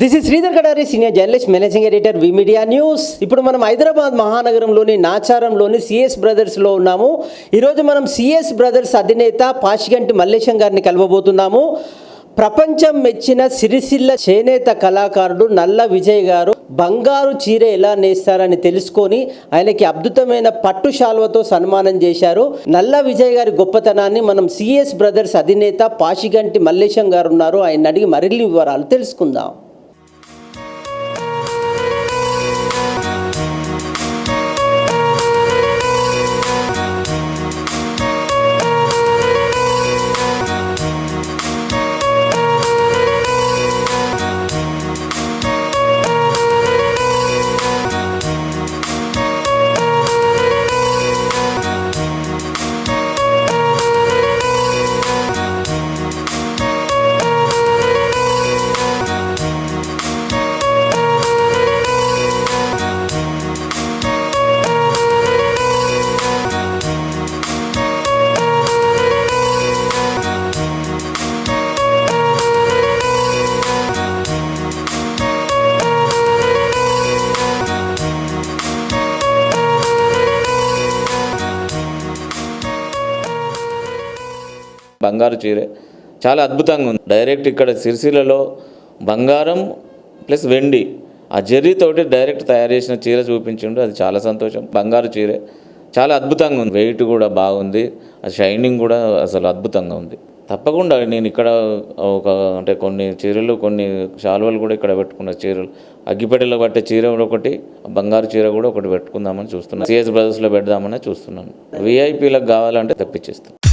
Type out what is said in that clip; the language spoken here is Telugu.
This is Sridhar Kadari senior journalist managing editor V media news ఇప్పుడు మనం హైదరాబాద్ మహానగరంలోని నాచారంలోని సిఎస్ బ్రదర్స్లో ఉన్నాము. ఈరోజు మనం సిఎస్ బ్రదర్స్ అధినేత పాషిగంటి మల్లేశం గారిని కలవబోతున్నాము. ప్రపంచం మెచ్చిన సిరిసిల్ల చేనేత కళాకారుడు నల్ల విజయ్ గారు బంగారు చీర ఎలా నేస్తారని తెలుసుకొని ఆయనకి అద్భుతమైన పట్టు శాల్వతో సన్మానం చేశారు. నల్ల విజయ్ గారి గొప్పతనాన్ని మనం సిఎస్ బ్రదర్స్ అధినేత పాషిగంటి మల్లేశం గారు ఉన్నారు. ఆయన అడిగి మరిన్ని వివరాలు తెలుసుకుందాం. బంగారు చీర. చాలా అద్భుతంగా ఉంది. డైరెక్ట్ ఇక్కడ సిరిసిల్లలో బంగారం ప్లస్ వెండి. ఆ జెర్రీతోటి డైరెక్ట్ తయారు చేసిన చీర చూపించిండు. అది చాలా సంతోషం. బంగారు చీర. చాలా అద్భుతంగా ఉంది. వెయిట్ కూడా బాగుంది. ఆ షైనింగ్ కూడా అసలు అద్భుతంగా ఉంది. తప్పకుండా నేను ఇక్కడ ఒక అంటే కొన్ని చీరలు కొన్ని శాలువలు కూడా ఇక్కడ పెట్టుకున్న చీరలు. అగ్గిపెట్టెలో పట్టే చీర ఒకటి బంగారు చీర కూడా ఒకటి పెట్టుకుందామని చూస్తున్నాను. సిఎస్ బ్రదర్స్లో పెడదామని చూస్తున్నాను. విఐపీలకు కావాలంటే తప్పించేస్తాను.